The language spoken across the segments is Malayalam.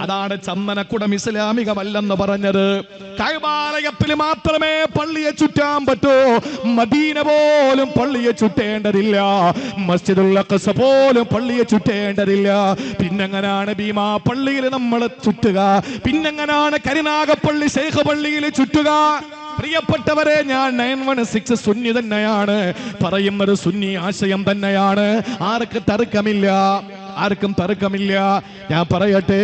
അതാണ് ചന്ദനക്കുടം ഇസ്ലാമികമല്ലെന്ന് പറഞ്ഞത്. കൈബാലയത്തിൽ മാത്രമേ പള്ളിയെ ചുറ്റാൻ പറ്റൂ. മദീന പോലും പള്ളിയെ ചുറ്റേണ്ടതില്ല. മസ്ജിദുൽ കസ പോലും പള്ളിയെ ചുറ്റേണ്ടതില്ല. പിന്നെങ്ങനാണ് ഭീമാ പള്ളിയിൽ നമ്മൾ ചുറ്റുക? പിന്നെങ്ങനാണ് കരിനാഗപ്പള്ളി ശേഖ പള്ളിയിൽ ചുറ്റുക? പ്രിയപ്പെട്ടവരെ ഞാൻ നയൻ വൺ സിക്സ് സുന്നി തന്നെയാണ്. പറയുന്നത് സുന്നി ആശയം തന്നെയാണ്. ആർക്ക് തർക്കമില്ല. ആർക്കും തർക്കമില്ല. ഞാൻ പറയട്ടെ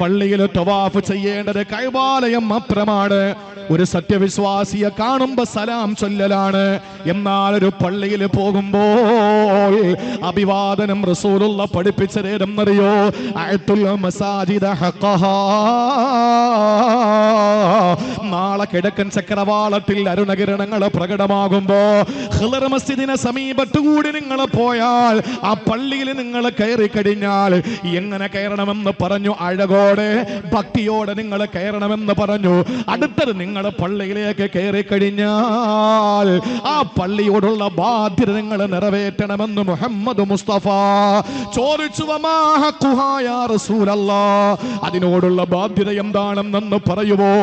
പള്ളിയിൽ തവാഫ് ചെയ്യേണ്ടത് കൈവാലയം മാത്രമാണ്. ഒരു സത്യവിശ്വാസിയെ കാണുമ്പോ സലാം ചൊല്ലലാണ്. എന്നാൽ ഒരു പള്ളിയിൽ പോകുമ്പോൾ അഭിവാദനം റസൂലുള്ള പഠിപ്പിച്ചതേതെന്നറിയോ അയത്തുൽ മസാജിദ നാളെ കിഴക്കൻ ചക്രവാളത്തിൽ അരുണകിരണങ്ങൾ പ്രകടമാകുമ്പോ ഹിളർ മസ്ജിദിനെ സമീപത്തുകൂടി നിങ്ങൾ പോയാൽ ആ പള്ളിയിൽ നിങ്ങൾ കയറി കഴിഞ്ഞാൽ എങ്ങനെ കയറണമെന്ന് പറഞ്ഞു അഴകോടെ ഭക്തിയോടെ നിങ്ങൾ കയറണമെന്ന് പറഞ്ഞു. അടുത്തത് നിങ്ങൾ പള്ളിയിലേക്ക് കയറി കഴിഞ്ഞാൽ ആ പള്ളിയോടുള്ള ബാധ്യത നിങ്ങൾ നിറവേറ്റണമെന്ന് മുഹമ്മദ് മുസ്തഫ ചോദിച്ചു അതിനോടുള്ള ബാധ്യത എന്താണെന്നു പറയുമോ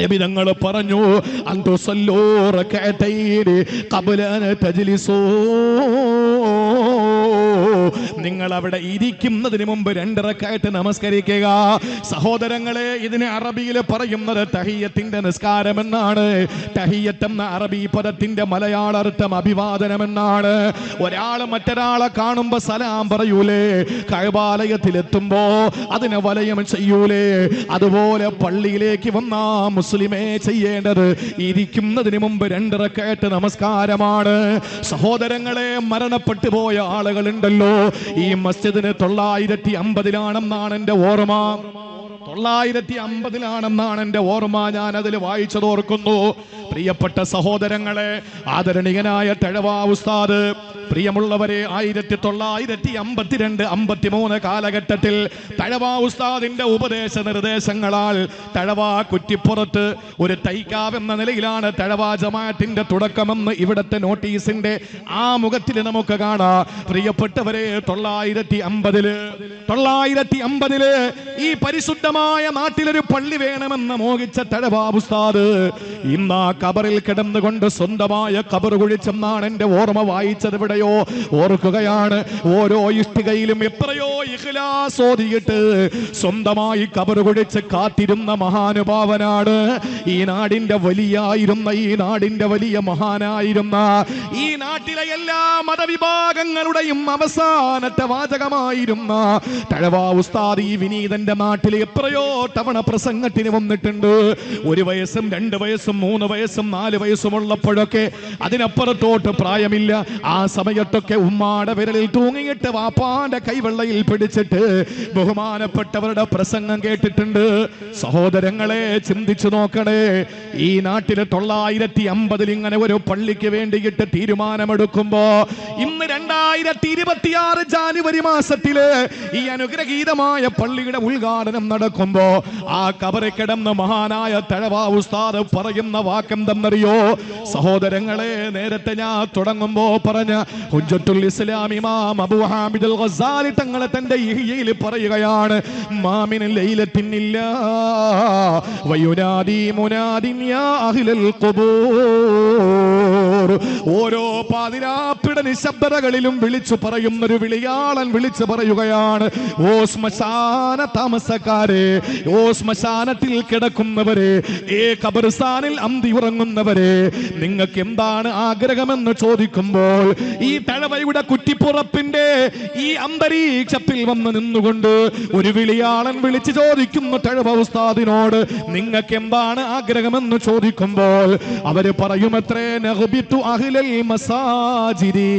നബി തങ്ങൾ പറഞ്ഞു അന്തുസല്ലൂ റകഅതൈനി ഖബ്ല അൻ തജ്ലിസൂ. നിങ്ങൾ അവിടെ ഇരിക്കുന്നതിന് മുമ്പ് രണ്ടിറക്കായിട്ട് നമസ്കരിക്കുക. സഹോദരങ്ങളെ ഇതിനെ അറബിയിൽ പറയുന്നത് തഹിയത്തിന്റെ നിസ്കാരം എന്നാണ് തഹിയത്ത് എന്ന അറബി പദത്തിന്റെ മലയാള അർത്ഥം അഭിവാദനം എന്നാണ് ഒരാൾ മറ്റൊരാളെ കാണുമ്പോ സലാം പറയൂലേ. കഴബാലയത്തിൽ എത്തുമ്പോ അതിനെ വലയം ചെയ്യൂലേ. അതുപോലെ പള്ളിയിലേക്ക് വന്ന മുസ്ലിമേ ചെയ്യേണ്ടത് ഇരിക്കുന്നതിന് മുമ്പ് രണ്ടിറക്കായിട്ട് നമസ്കാരമാണ്. സഹോദരങ്ങളെ മരണപ്പെട്ടു പോയ ആളുകളുണ്ടല്ലോ. ഈ മസ്ജിദിന് തൊള്ളായിരത്തി അമ്പതിലാണെന്നാണ് എന്റെ ഓർമ്മ. തൊള്ളായിരത്തി അമ്പതിലാണെന്നാണ് എന്റെ ഓർമ്മ. ഞാൻ അതിൽ വായിച്ചത് ഓർക്കുന്നു പ്രിയപ്പെട്ട സഹോദരങ്ങളെ ആദരണീയനായ തഴവാ ഉസ്താദ് പ്രിയമുള്ളവരെ ആയിരത്തി തൊള്ളായിരത്തി അമ്പത്തിരണ്ട് അമ്പത്തിമൂന്ന് കാലഘട്ടത്തിൽ തഴവാ ഉസ്താദിന്റെ ഉപദേശ നിർദ്ദേശങ്ങളാൽ തഴവാ കുറ്റിപ്പുറത്ത് ഒരു തൈക്കാവെന്ന നിലയിലാണ് തഴവാ ജമാഅത്തിന്റെ തുടക്കമെന്ന് ഇവിടുത്തെ നോട്ടീസിന്റെ ആ മുഖത്തിൽ നമുക്ക് കാണാം. പ്രിയപ്പെട്ടവരെ തൊള്ളായിരത്തി അമ്പതിൽ തൊള്ളായിരത്തി അമ്പതിൽ ഈ പരിശുദ്ധമായ നാട്ടിലൊരു പള്ളി വേണമെന്ന് മോഹിച്ച തഴവാ ഉസ്താദ് ഇന്ന് ആ കബറിൽ കിടന്നുകൊണ്ട് സ്വന്തമായ കബർ കുഴിച്ചെന്നാണ് എന്റെ ഓർമ്മ വായിച്ചത് ഇവിടെയോ ഓർക്കുകയാണ് ഓരോ ഇഷ്ടികയിലും എത്രയോ ഇഖ്ലാസ് സ്വന്തമായി കബർ കുഴിച്ച് കാത്തിരുന്ന മഹാനുഭാവനാണ്. ഈ നാടിന്റെ വലിയായിരുന്ന ഈ നാടിന്റെ വലിയ മഹാനായിരുന്ന ഈ നാട്ടിലെ എല്ലാ മതവിഭാഗങ്ങളുടെയും അവസാനത്തെ വാചകമായിരുന്ന തഴവാ ഉസ്താദ് ഈ വിനീതന്റെ നാട്ടിൽ എത്രയോ തവണ പ്രസംഗത്തിന് വന്നിട്ടുണ്ട്. ഒരു വയസ്സും രണ്ട് വയസ്സും മൂന്ന് വയസ്സും നാല് വയസ്സും ഉള്ളപ്പോഴൊക്കെ അതിനപ്പുറത്തോട്ട് പ്രായമില്ല. ആ സമയത്തൊക്കെ ഉമ്മാടെ വിരലിൽ തൂങ്ങിയിട്ട് വാപ്പാന്റെ കൈവെള്ളയിൽ പിടിച്ചിട്ട് ബഹുമാനപ്പെട്ടവരുടെ പ്രസംഗം കേട്ടിട്ടുണ്ട്. സഹോദരങ്ങളെ ചിന്തിച്ചു നോക്കണേ. ഈ നാട്ടിലെ തൊള്ളായിരത്തി അമ്പതിൽ ഇങ്ങനെ ഒരു പള്ളിക്ക് വേണ്ടിയിട്ട് തീരുമാനമെടുക്കുമ്പോ ഇന്ന് രണ്ടായിരത്തി ഇരുപത്തിയാറ് ജാനുവരി മാസത്തിൽ ഈ അനുഗ്രഹീതമായ പള്ളിയുടെ ഉദ്ഘാടനം നടക്കുമ്പോ ആ കബറി കിടന്ന് മഹാനായ തഴവാ ഉസ്താദ് പറയുന്ന വാക്കെന്തെന്നറിയോ സഹോദരങ്ങളെ നേരത്തെ ഞാൻ തുടങ്ങുമ്പോ പറഞ്ഞ ഹുജത്തുൽ ഇസ്ലാം ഇമാം അബൂ ഹാമിദുൽ തങ്ങളെ തന്റെ ഇഹിയയിൽ പറയുകയാണ് മാമിൻ ലൈലത്തിനില്ല വയുനാദി മുനാദിൻ യാ അഹ്ലൽ ഓരോ പാതിരാപ്പിട നിശബ്ദതകളിലും വിളിച്ചു പറയുന്ന ഒരു വിളിയാളൻ വിളിച്ചു പറയുകയാണ് ഓ ശ്മശാന താമസക്കാരെ ഓ ശ്മശാനത്തിൽ കിടക്കുന്നവരെ ഏ കബർസ്ഥാനിൽ അന്തി ഉറങ്ങുന്നവരെ നിങ്ങൾക്ക് എന്താണ് ആഗ്രഹമെന്ന് ചോദിക്കുമ്പോൾ ഈ തഴവയുടെ കുറ്റിപ്പുറപ്പിന്റെ ഈ അന്തരീക്ഷത്തിൽ വന്ന് നിന്നുകൊണ്ട് ഒരു വിളിയാളൻ വിളിച്ചു ചോദിക്കുന്നു തഴവ ഉസ്താദിനോട് നിങ്ങൾക്ക് എന്താണ് ആഗ്രഹമെന്ന് ചോദിക്കുമ്പോൾ അവർ പറയുമത്രേ നഹ്ബിത്തു അഹ്ലൽ മസാജിദി.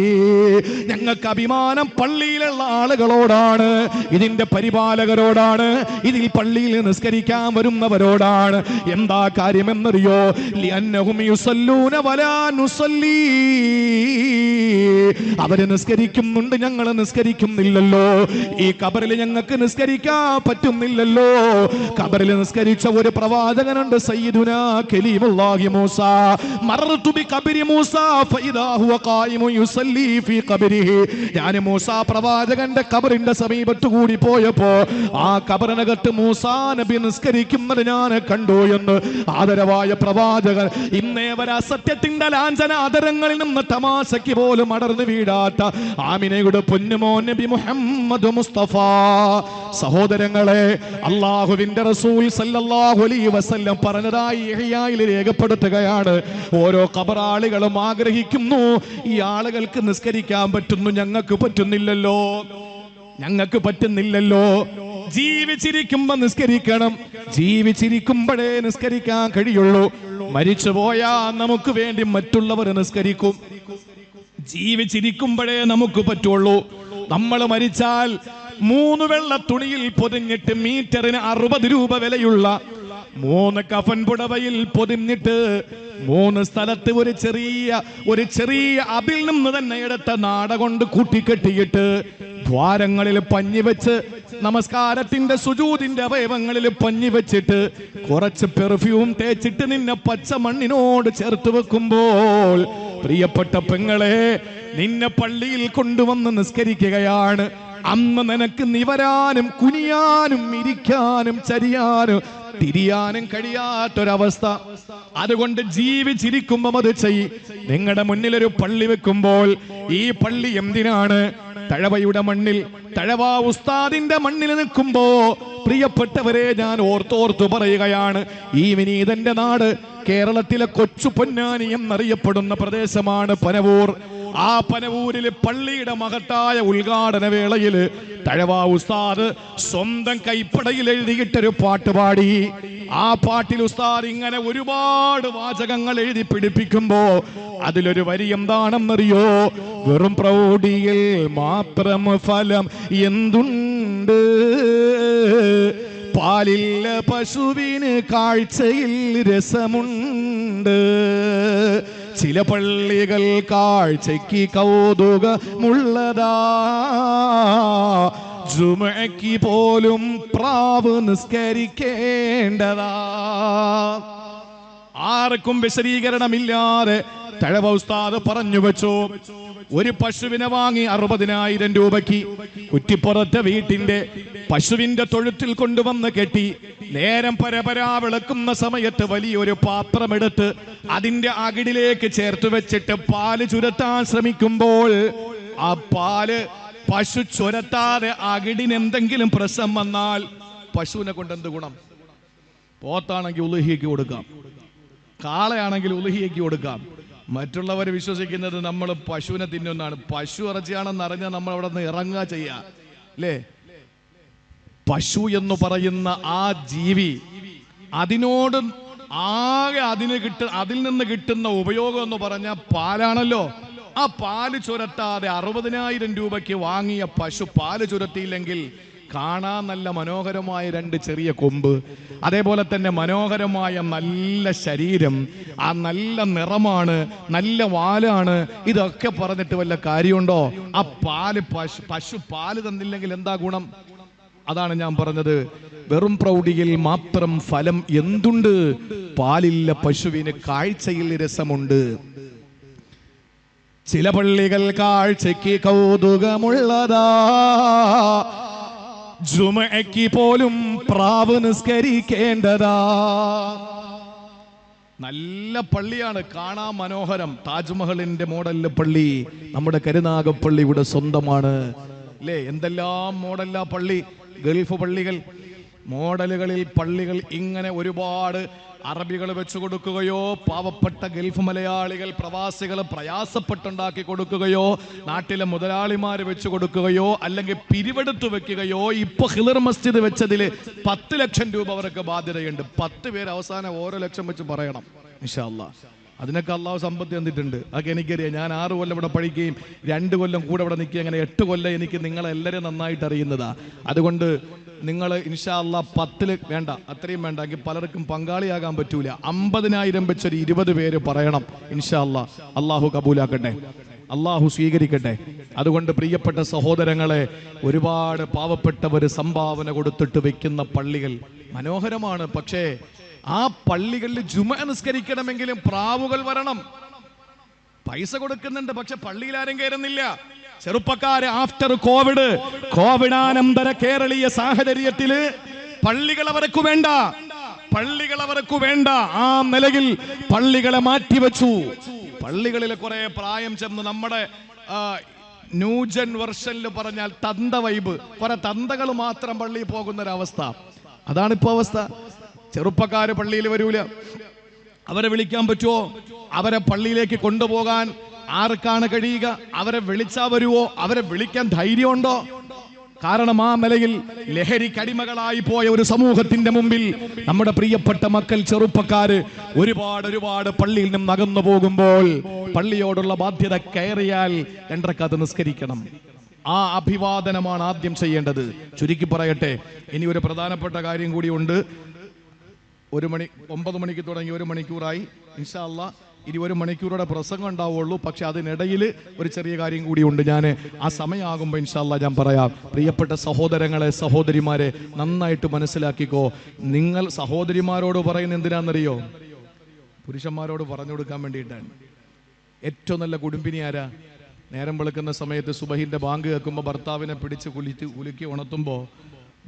ഞങ്ങൾക്ക് അഭിമാനം പള്ളിയിലുള്ള ആളുകളോടാണ് ഇതിന്റെ പരിപാലകരോടാണ് ഇതിൽ പള്ളിയിൽ നിസ്കരിക്കാൻ വരുന്നവരോടാണ്. എന്താ കാര്യമെന്നറിയോ? അവർ നിസ്കരിക്കുന്നുണ്ട് ഞങ്ങൾ നിസ്കരിക്കുന്നില്ലല്ലോ. ഈ കബറിൽ ഞങ്ങൾക്ക് നിസ്കരിക്കാൻ പറ്റുന്നില്ലല്ലോ. കബറിൽ നിസ്കരിച്ച ഒരു പ്രവാചകനുണ്ട് സയ്യിദുന കലീമുല്ലാഹി മൂസ. മറർത്തു ബി മൂസ ഫഇദാ ഹുവ ഖായിമു യുസല്ലി ഫീ ഖബരിഹി. ഞാൻ മൂസ പ്രവാചകന്റെ കബറിന്റെ സമീപത്ത് കൂടി പോയപ്പോ ആ കബറിനകത്ത് മൂസാ നബി നിസ്കരിക്കുന്നത് ഞാൻ കണ്ടു എന്ന് ആദരവായ പ്രവാചകൻ ഇന്നേ വരെ സത്യത്തിന്റെ ലാഞ്ചന ആദരങ്ങളിൽ നിന്ന് തമാശയ്ക്ക് പോലും അടർന്നു വീടാത്ത ആമിനയുടെ പൊന്നുമോ നബി മുഹമ്മദ് മുസ്തഫ സഹോദരങ്ങളെ അള്ളാഹുവിന്റെ റസൂൽ സല്ലല്ലാഹു അലൈഹി വസല്ലം പറഞ്ഞതായി ഇഹ്യായിൽ രേഖപ്പെടുത്തുകയാണ്. ഓരോ കബറാളികളും ആഗ്രഹിക്കുന്നു ഈ ആളുകൾക്ക് നിസ്കരിക്കാൻ പറ്റുന്നു ഞങ്ങൾക്ക് പറ്റുന്നില്ലല്ലോ. ഞങ്ങൾക്ക് പറ്റുന്നില്ലല്ലോ. ജീവിച്ചിരിക്കുമ്പോ നിസ്കരിക്കണം. ജീവിച്ചിരിക്കുമ്പോഴേ നിസ്കരിക്കാൻ കഴിയുള്ളൂ. മരിച്ചുപോയാ നമുക്ക് വേണ്ടി മറ്റുള്ളവർ നിസ്കരിക്കും. ജീവിച്ചിരിക്കുമ്പോഴേ നമുക്ക് പറ്റുള്ളൂ. നമ്മൾ മരിച്ചാൽ മൂന്ന് വെള്ള തുണിയിൽ പൊതിഞ്ഞിട്ട് മീറ്ററിന് അറുപത് രൂപ വിലയുള്ള മൂന്ന് കഫൻ പുടവയിൽ പൊതിഞ്ഞിട്ട് മൂന്ന് സ്ഥലത്ത് ഒരു ചെറിയ ഒരു ചെറിയ അബിൽ നിന്ന് തന്നെ എടുത്ത നാട കൊണ്ട് കൂട്ടിക്കെട്ടിയിട്ട് ദ്വാരങ്ങളിൽ പഞ്ഞി വെച്ച് നമസ്കാരത്തിന്റെ സുജൂതിന്റെ അവയവങ്ങളിൽ പഞ്ഞി വെച്ചിട്ട് കുറച്ച് പെർഫ്യൂം തേച്ചിട്ട് നിന്നെ പച്ച മണ്ണിനോട് ചേർത്ത് വെക്കുമ്പോൾ പ്രിയപ്പെട്ട പെങ്ങളെ നിന്നെ പള്ളിയിൽ കൊണ്ടുവന്ന് നിസ്കരിക്കുകയാണ്. അന്ന് നിനക്ക് നിവരാനും കുനിയാനും ഇരിക്കാനും ചരിയാനും തിരിയാനും കഴിയാത്തൊരവസ്ഥ. അതുകൊണ്ട് ജീവിച്ചിരിക്കുമ്പം അത് ചെയ്. നിങ്ങളുടെ മുന്നിൽ ഒരു പള്ളി വെക്കുമ്പോൾ ഈ പള്ളി എന്തിനാണ്? തഴവയുടെ മണ്ണിൽ തഴവ ഉസ്താദിന്റെ മണ്ണിൽ നിൽക്കുമ്പോ പ്രിയപ്പെട്ടവരെ ഞാൻ ഓർത്തോർത്തു പറയുകയാണ് ഈ വിനീതന്റെ നാട് കേരളത്തിലെ കൊച്ചു പൊന്നാനി എന്നറിയപ്പെടുന്ന പ്രദേശമാണ് പനവൂർ. ആ പനവൂരിലെ പള്ളിയുടെ മഹത്തായ ഉദ്ഘാടന വേളയിൽ തഴവാ ഉസ്താദ് സ്വന്തം കൈപ്പടയിൽ എഴുതിയിട്ടൊരു പാട്ട് പാടി. ആ പാട്ടിൽ ഉസ്താദ് ഇങ്ങനെ ഒരുപാട് വാചകങ്ങൾ എഴുതി പിടിപ്പിക്കുമ്പോ അതിലൊരു വരി എന്താണെന്നറിയോ? വെറും പ്രൗഢിയിൽ മാത്രം ഫലം എന്തുണ്ട്? പാലില്ല പശുവിന് കാഴ്ചയിൽ രസമുണ്ട്. ചില പള്ളികൾ കാഴ്ചയ്ക്ക് കൗതുകമുള്ളതാ. ജുമയ്ക്ക് പോലും പ്രാവ് നിസ്കരിക്കേണ്ടതാ. ആർക്കും വിശദീകരണമില്ലാതെ തഴവ ഉസ്താദ് പറഞ്ഞു വെച്ചു. ഒരു പശുവിനെ വാങ്ങി അറുപതിനായിരം രൂപയ്ക്ക് കുറ്റിപ്പുറത്തെ വീട്ടിന്റെ പശുവിന്റെ തൊഴുത്തിൽ കൊണ്ടുവന്ന് കെട്ടി നേരം പരപരാ വിളക്കുന്ന സമയത്ത് വലിയൊരു പാത്രമെടുത്ത് അതിന്റെ അകിടിലേക്ക് ചേർത്ത് വെച്ചിട്ട് പാൽ ചുരത്താൻ ശ്രമിക്കുമ്പോൾ ആ പാൽ പശു ചുരത്താതെ അകിടിന് എന്തെങ്കിലും പ്രശ്നം വന്നാൽ പശുവിനെ കൊണ്ട് എന്ത് ഗുണം? പോത്താണെങ്കിൽ ഉലുഹിക്ക് കൊടുക്കാം. കാളയാണെങ്കിൽ ഉലുഹിയേക്ക് കൊടുക്കാം. മറ്റുള്ളവർ വിശ്വസിക്കുന്നത് നമ്മൾ പശുവിനെ തിന്നുന്നതാണ് പശു ഇറച്ചിയാണെന്ന് അറിഞ്ഞാൽ നമ്മൾ അവിടെ നിന്ന് ഇറങ്ങുക ചെയ്യുക അല്ലേ പശു എന്ന് പറയുന്ന ആ ജീവി അതിനോട് ആകെ അതിന് കിട്ട അതിൽ നിന്ന് കിട്ടുന്ന ഉപയോഗം എന്ന് പറഞ്ഞാൽ പാലാണല്ലോ. ആ പാൽ ചുരത്താതെ അറുപതിനായിരം രൂപയ്ക്ക് വാങ്ങിയ പശു പാൽ ചുരത്തിയില്ലെങ്കിൽ കാണാൻ നല്ല മനോഹരമായ രണ്ട് ചെറിയ കൊമ്പ്. അതേപോലെ തന്നെ മനോഹരമായ നല്ല ശരീരം ആ നല്ല നിറമാണ് നല്ല വാലാണ്. ഇതൊക്കെ പറഞ്ഞിട്ട് വല്ല കാര്യമുണ്ടോ? ആ പാൽ പശു പശു പാൽ തന്നില്ലെങ്കിൽ എന്താ ഗുണം? അതാണ് ഞാൻ പറഞ്ഞത്. വെറും പ്രൗഢിയിൽ മാത്രം ഫലം എന്തുണ്ട്? പാലില്ല പശുവിന് കാഴ്ചയിൽ രസമുണ്ട്. ചില പള്ളികൾ കാഴ്ചയ്ക്ക് കൗതുകമുള്ളതാ. ജുമയ്ക്ക് പോലും പ്രാവ് നിസ്കരിക്കേണ്ടതാ. നല്ല പള്ളിയാണ്. കാണാൻ മനോഹരം. താജ്മഹലിന്റെ മോഡലിലെ പള്ളി. നമ്മുടെ കരുനാഗപ്പള്ളി ഇവിടെ സ്വന്തമാണ്. അല്ലേ എന്തെല്ലാം മോഡലാ പള്ളി? ഗൾഫ് പള്ളികൾ. മോഡലുകളിൽ പള്ളികൾ ഇങ്ങനെ ഒരുപാട് അറബികൾ വെച്ചു കൊടുക്കുകയോ പാവപ്പെട്ട ഗൾഫ് മലയാളികൾ പ്രവാസികൾ പ്രയാസപ്പെട്ടുണ്ടാക്കി കൊടുക്കുകയോ നാട്ടിലെ മുതലാളിമാർ വെച്ചു കൊടുക്കുകയോ അല്ലെങ്കിൽ പിരിവെടുത്ത് വെക്കുകയോ ഇപ്പൊ ഹിലർ മസ്ജിദ് വെച്ചതിൽ പത്ത് ലക്ഷം രൂപ അവർക്ക് ബാധ്യതയുണ്ട്. പത്ത് പേര് അവസാനം ഓരോ ലക്ഷം വെച്ച് പറയണം. ഇൻഷാ അല്ലാ അതിനൊക്കെ അള്ളാഹു സമ്പത്ത് തന്നിട്ടുണ്ട്. അതൊക്കെ എനിക്കറിയാം. ഞാൻ ആറ് കൊല്ലം ഇവിടെ പഠിക്കുകയും രണ്ട് കൊല്ലം കൂടെ ഇവിടെ നിൽക്കുകയും അങ്ങനെ എട്ട് കൊല്ലം എനിക്ക് നിങ്ങളെല്ലാവരും നന്നായിട്ട് അറിയുന്നതാ. അതുകൊണ്ട് നിങ്ങൾ ഇൻഷാ അല്ല പത്തിൽ വേണ്ട അത്രയും വേണ്ട. എങ്കിൽ പലർക്കും പങ്കാളിയാകാൻ പറ്റൂല. അമ്പതിനായിരം വെച്ചൊരു ഇരുപത് പേര് പറയണം. ഇൻഷാ അല്ലാ അള്ളാഹു കബൂലാക്കട്ടെ. അള്ളാഹു സ്വീകരിക്കട്ടെ. അതുകൊണ്ട് പ്രിയപ്പെട്ട സഹോദരങ്ങളെ ഒരുപാട് പാവപ്പെട്ടവർ സംഭാവന കൊടുത്തിട്ട് വെക്കുന്ന പള്ളികൾ മനോഹരമാണ്. പക്ഷേ ആ പള്ളികളിൽ ജുമ നിസ്കരിക്കണമെങ്കിലും പ്രാവുകൾ വരണം. പൈസ കൊടുക്കുന്നുണ്ട് പക്ഷെ പള്ളിയിൽ ആരും കയറുന്നില്ല. ചെറുപ്പക്കാര് ആഫ്റ്റർ കോവിഡ് കോവിഡാനന്തര കേരളീയ സാഹചര്യത്തിൽ പള്ളികൾ അവർക്ക് വേണ്ട പള്ളികൾ അവർക്ക് വേണ്ട. ആ നിലയിൽ പള്ളികളെ മാറ്റിവെച്ചു. പള്ളികളിലെ കുറെ പ്രായം ചെന്ന് നമ്മുടെ ന്യൂജൻ വെർഷനിൽ പറഞ്ഞാൽ തന്ത വൈബ്. കുറെ തന്തകൾ മാത്രം പള്ളിയിൽ പോകുന്ന ഒരവസ്ഥ അതാണ് ഇപ്പൊ അവസ്ഥ. ചെറുപ്പക്കാര് പള്ളിയിൽ വരൂല. അവരെ വിളിക്കാൻ പറ്റുമോ അവരെ പള്ളിയിലേക്ക് കൊണ്ടുപോകാൻ ആർക്കാണ് കഴിയുക? അവരെ വിളിച്ചാ വരുവോ? അവരെ വിളിക്കാൻ ധൈര്യമുണ്ടോ? കാരണം ആ നിലയിൽ ലഹരിക്കടിമകളായി പോയ ഒരു സമൂഹത്തിന്റെ മുമ്പിൽ നമ്മുടെ പ്രിയപ്പെട്ട മക്കൾ ചെറുപ്പക്കാര് ഒരുപാട് ഒരുപാട് പള്ളിയിൽ നിന്നും അകന്നു പോകുമ്പോൾ പള്ളിയോടുള്ള ബാധ്യത കയറിയാൽ രണ്ടരക്കാത്ത് നിസ്കരിക്കണം. ആ അഭിവാദനമാണ് ആദ്യം ചെയ്യേണ്ടത്. ചുരുക്കി പറയട്ടെ ഇനി ഒരു പ്രധാനപ്പെട്ട കാര്യം കൂടിയുണ്ട് ഒരു മണി ഒമ്പത് മണിക്ക് തുടങ്ങി ഒരു മണിക്കൂറായി. ഇൻഷാല്ല ഇനി ഒരു മണിക്കൂറുടെ പ്രസംഗം ഉണ്ടാവുള്ളൂ. പക്ഷെ അതിനിടയിൽ ഒരു ചെറിയ കാര്യം കൂടിയുണ്ട്. ഞാൻ ആ സമയമാകുമ്പോൾ ഇൻഷാല്ല ഞാൻ പറയാം. പ്രിയപ്പെട്ട സഹോദരങ്ങളെ സഹോദരിമാരെ നന്നായിട്ട് മനസ്സിലാക്കിക്കോ. നിങ്ങൾ സഹോദരിമാരോട് പറയുന്ന എന്തിനാണെന്നറിയോ പുരുഷന്മാരോട് പറഞ്ഞു കൊടുക്കാൻ വേണ്ടിയിട്ടാണ്. ഏറ്റവും നല്ല കുടുംബിനി ആരാ? നേരം വെളുക്കുന്ന സമയത്ത് സുബഹിന്റെ ബാങ്ക് കേൾക്കുമ്പോൾ ഭർത്താവിനെ പിടിച്ച് കുലിച്ച് കുലുക്കി ഉണർത്തുമ്പോൾ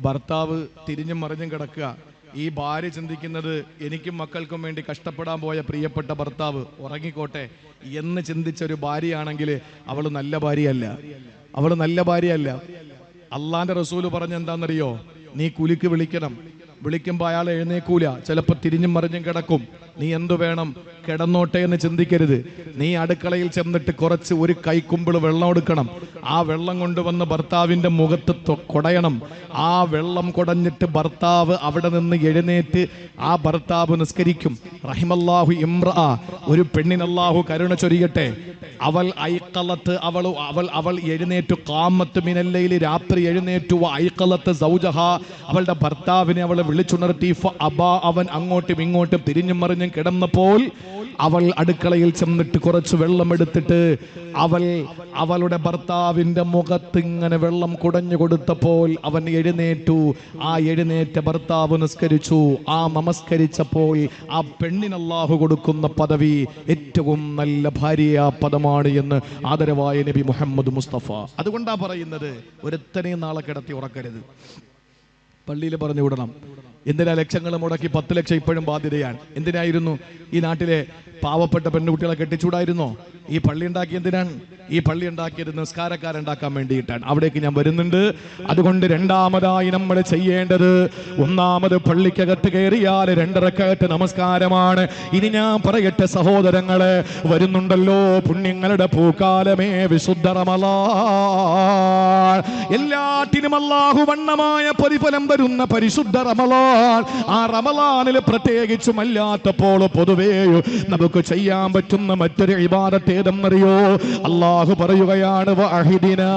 ഭർത്താവ് തിരിഞ്ഞും മറിഞ്ഞും കിടക്കുക. ഈ ഭാര്യ ചിന്തിക്കുന്നത് എനിക്കും മക്കൾക്കും വേണ്ടി കഷ്ടപ്പെടാൻ പോയ പ്രിയപ്പെട്ട ഭർത്താവ്. ഉറങ്ങിക്കോട്ടെ. എന്ന് ചിന്തിച്ച ഒരു ഭാര്യയാണെങ്കിൽ അവൾ നല്ല ഭാര്യയല്ല. അവൾ നല്ല ഭാര്യയല്ല. അള്ളാന്റെ റസൂൽ പറഞ്ഞ എന്താണെന്നറിയോ നീ കുലിക്ക് വിളിക്കണം. വിളിക്കുമ്പോൾ അയാൾ എഴുന്നേക്കൂല. ചിലപ്പോൾ തിരിഞ്ഞും മറിഞ്ഞും കിടക്കും. നീ എന്തു വേണം? കിടന്നോട്ടെ എന്ന് ചിന്തിക്കരുത്. നീ അടുക്കളയിൽ ചെന്നിട്ട് കുറച്ച് ഒരു കൈക്കുമ്പിൾ വെള്ളം എടുക്കണം. ആ വെള്ളം കൊണ്ടുവന്ന് ഭർത്താവിന്റെ മുഖത്ത് കൊടയണം. ആ വെള്ളം കൊടഞ്ഞിട്ട് ഭർത്താവ് അവിടെ നിന്ന് എഴുന്നേറ്റ് ആ ഭർത്താവ് നിസ്കരിക്കും. റഹിമല്ലാഹു ഇമ്ര ഒരു പെണ്ണിനല്ലാഹു കരുണ ചൊരിയട്ടെ. അവൾ ഐക്കളത്ത് അവൾ അവൾ അവൾ എഴുന്നേറ്റു. കാമത്ത് മിനല്ലയിൽ രാത്രി എഴുന്നേറ്റു. ഐക്കളത്ത് സൗജഹ. അവളുടെ ഭർത്താവിനെ അവൾ വിളിച്ചുണർത്തി. അബാ അവൻ അങ്ങോട്ടും ഇങ്ങോട്ടും തിരിഞ്ഞും മറിഞ്ഞും കിടന്നപ്പോൾ അവൾ അടുക്കളയിൽ ചെന്നിട്ട് കുറച്ച് വെള്ളം എടുത്തിട്ട് അവൾ അവളുടെ ഭർത്താവിന്റെ മുഖത്ത് ഇങ്ങനെ വെള്ളം കുടഞ്ഞു കൊടുത്തപ്പോൾ അവൻ എഴുന്നേറ്റു. ആ എഴുന്നേറ്റ ഭർത്താവ് നിസ്കരിച്ചു. ആ നമസ്കരിച്ചപ്പോൾ ആ പെണ്ണിനല്ലാഹു കൊടുക്കുന്ന പദവി ഏറ്റവും നല്ല ഭാര്യ പദമാണ് എന്ന് ആദരവായ നബി മുഹമ്മദ് മുസ്തഫ. അതുകൊണ്ടാ പറയുന്നത് ഒരുത്തനെയും നാളെ കിടത്തി ഉറക്കരുത്. പള്ളിയിൽ പറഞ്ഞു വിടണം. എന്തിനാ ലക്ഷങ്ങൾ മുടക്കി പത്ത് ലക്ഷം ഇപ്പോഴും ബാധ്യതയാണ്? എന്തിനായിരുന്നു ഈ നാട്ടിലെ പാവപ്പെട്ട പെൺകുട്ടികളെ കെട്ടിച്ചൂടായിരുന്നോ? ഈ പള്ളി ഉണ്ടാക്കി എന്തിനാണ്? ഈ പള്ളി ഉണ്ടാക്കിയത് നിസ്കാരക്കാരുണ്ടാക്കാൻ വേണ്ടിയിട്ടാണ്. അവിടേക്ക് ഞാൻ വരുന്നുണ്ട്. അതുകൊണ്ട് രണ്ടാമതായി നമ്മൾ ചെയ്യേണ്ടത് ഒന്നാമത് പള്ളിക്കകത്ത് കയറിയാൽ രണ്ടരക്കകത്ത് നമസ്കാരമാണ്. ഇനി ഞാൻ പറയട്ടെ സഹോദരങ്ങളെ വരുന്നുണ്ടല്ലോ പുണ്യങ്ങളുടെ പൂക്കാലമേ വിശുദ്ധ എല്ലാറ്റിനും അല്ലാഹു വണ്ണമായ പ്രതിഫലം വരുന്ന പരിശുദ്ധ റമലാൻ. ആ റമലാനിൽ പ്രത്യേകിച്ചും അല്ലാത്തപ്പോൾ പൊതുവേ നമുക്ക് ചെയ്യാൻ പറ്റുന്ന മറ്റൊരു ഇബാദത്ത് ഏതെന്നറിയോ അള്ളാഹു പറയുകയാണ് വഅഹിദിനാ